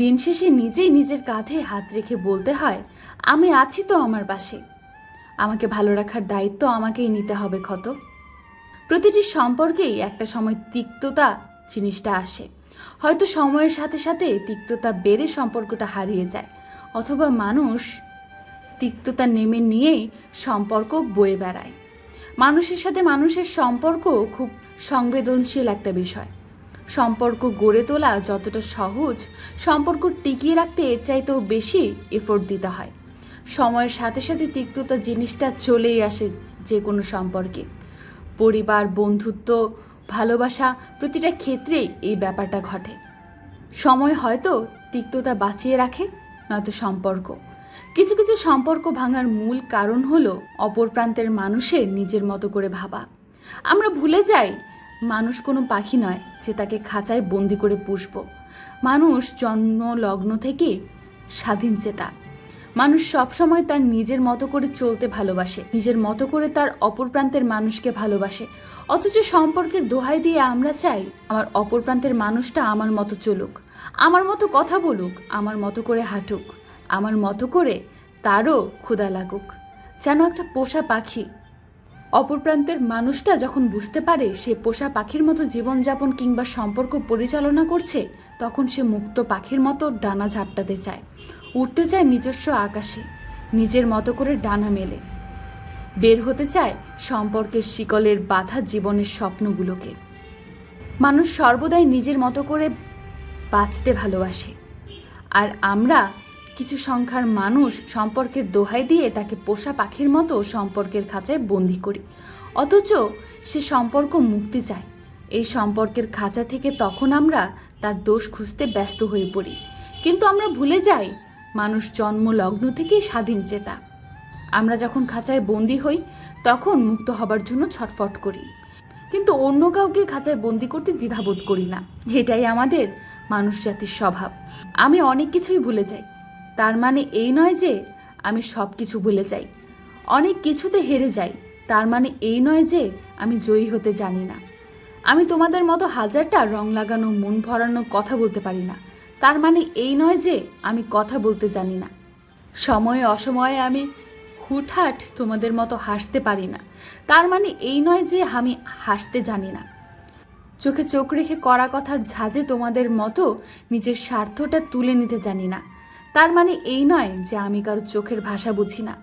দিন শেষে নিজেই নিজের কাঁধে হাত রেখে বলতে হয়, আমি আছি তো আমার পাশে। আমাকে ভালো রাখার দায়িত্ব আমাকেই নিতে হবে ক্ষত। প্রতিটি সম্পর্কেই একটা সময় তিক্ততা জিনিসটা আসে। হয়তো সময়ের সাথে সাথে তিক্ততা বেড়ে সম্পর্কটা হারিয়ে যায়, অথবা মানুষ তিক্ততা নেমে নিয়েই সম্পর্ক বয়ে বেড়ায়। মানুষের সাথে মানুষের সম্পর্ক খুব সংবেদনশীল একটা বিষয়। সম্পর্ক গড়ে তোলা যতটা সহজ, সম্পর্ক টিকিয়ে রাখতে এর চাইতেও বেশি এফোর্ট দিতে হয়। সময়ের সাথে সাথে তিক্ততা জিনিসটা চলেই আসে যে কোনো সম্পর্কে। পরিবার, বন্ধুত্ব, ভালোবাসা প্রতিটা ক্ষেত্রেই এই ব্যাপারটা ঘটে। সময় হয়তো তিক্ততা বাঁচিয়ে রাখে, নয়তো সম্পর্ক। কিছু কিছু সম্পর্ক ভাঙার মূল কারণ হলো অপর প্রান্তের মানুষের নিজের মতো করে ভাবা। আমরা ভুলে যাই মানুষ কোনো পাখি নয় যে তাকে খাঁচায় বন্দি করে পুষব। মানুষ জন্ম, লগ্ন থেকে স্বাধীন চেতা মানুষ সবসময় তার নিজের মতো করে চলতে ভালোবাসে, নিজের মতো করে তার অপর প্রান্তের মানুষকে ভালোবাসে। অথচ সম্পর্কের দোহাই দিয়ে আমরা চাই, আমার অপর প্রান্তের মানুষটা আমার মতো চলুক। আমার মতো কথা বলুক, আমার মতো করে হাঁটুক। আমার মতো করে তারও ক্ষুধা লাগুক। যেন একটা পোষা পাখি অপর প্রান্তের মানুষটা যখন বুঝতে পারে সে পোষা পাখির মতো জীবনযাপন কিংবা সম্পর্ক পরিচালনা করছে, তখন সে মুক্ত পাখির মতো ডানা ঝাপটাতে চায়। উঠতে চায় নিজস্ব আকাশে, নিজের মতো করে ডানা মেলে। বের হতে চায় সম্পর্কের শিকলের বাধা জীবনের স্বপ্নগুলোকে। মানুষ সর্বদাই নিজের মতো করে বাঁচতে ভালোবাসে। আর আমরা কিছু সংখ্যার মানুষ সম্পর্কের দোহাই দিয়ে তাকে পোষা পাখির মতো সম্পর্কের খাঁচায় বন্দি করি। অথচ সে সম্পর্ক মুক্তি চায়। এই সম্পর্কের খাঁচা থেকে তখন আমরা তার দোষ খুঁজতে ব্যস্ত হয়ে পড়ি। কিন্তু আমরা ভুলে যাই, মানুষ জন্ম লগ্ন থেকেই স্বাধীন চেতা। আমরা যখন খাঁচায় বন্দি হই, তখন মুক্ত হবার জন্য ছটফট করি। কিন্তু অন্য কাউকে খাঁচায় বন্দি করতে দ্বিধাবোধ করি না। এটাই আমাদের মানুষ জাতির স্বভাব। আমি অনেক কিছুই ভুলে যাই। তার মানে এই নয় যে আমি সব কিছু ভুলে যাই। অনেক কিছুতে হেরে যাই, তার মানে এই নয় যে আমি জয়ী হতে জানি না। আমি তোমাদের মতো হাজারটা রং লাগানো, মন ভরানো কথা বলতে পারি না। তার মানে এই নয় যে আমি কথা বলতে জানি না। সময়ে অসময়ে আমি হুটহাট তোমাদের মতো হাসতে পারি না। তার মানে এই নয় যে আমি হাসতে জানি না। চোখে চোখ রেখে করা কথার ঝাঁজে তোমাদের মতো নিজের স্বার্থটা তুলে নিতে জানি না। তার মানে এই নয় যে আমি কারও চোখের ভাষা বুঝি না।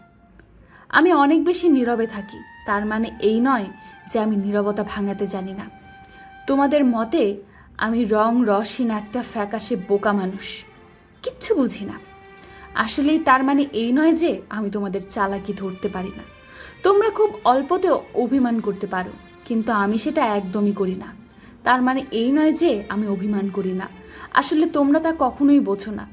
আমি অনেক বেশি নীরবে থাকি, তার মানে এই নয় যে আমি নীরবতা ভাঙাতে জানি না। তোমাদের মতে আমি রং, রসহীন একটা ফ্যাকাশে বোকা মানুষ। কিচ্ছু বুঝি না। আসলেই তার মানে এই নয় যে আমি তোমাদের চালাকি ধরতে পারি না। তোমরা খুব অল্পতেও অভিমান করতে পারো, কিন্তু আমি সেটা একদমই করি না। তার মানে এই নয় যে আমি অভিমান করি না। আসলে তোমরা তা কখনোই বোঝো না।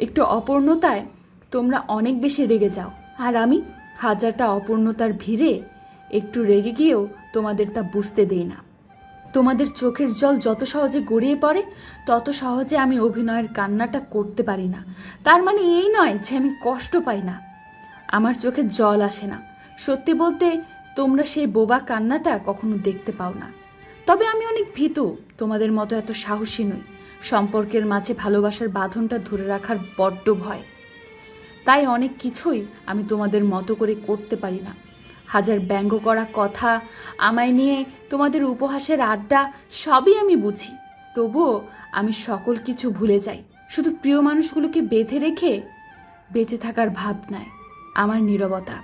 একটু অপূর্ণতায় তোমরা অনেক বেশি রেগে যাও। আর আমি হাজারটা অপূর্ণতার ভিড়ে একটু রেগে গিয়েও তোমাদের তা বুঝতে দেই না। তোমাদের চোখের জল যত সহজে গড়িয়ে পড়ে, তত সহজে আমি অভিনয়ের কান্নাটা করতে পারি না। তার মানে এই নয় যে আমি কষ্ট পাই না। আমার চোখে জল আসে না। সত্যি বলতে তোমরা সেই বোবা কান্নাটা কখনো দেখতে পাও না। তবে আমি অনেক ভীত, তোমাদের মতো এত সাহসী নই। সম্পর্কের মাঝে ভালোবাসার বাঁধনটা ধরে রাখার বড্ড ভয়। তাই অনেক কিছুই আমি তোমাদের মতো করে করতে পারি না। হাজার ব্যঙ্গ করা কথা, আমায় নিয়ে তোমাদের উপহাসের আড্ডা, সবই আমি বুঝি। তবুও আমি সকল কিছু ভুলে যাই। শুধু প্রিয় মানুষগুলোকে বেঁধে রেখে বেঁচে থাকার ভাবনায়, আমার নীরবতা।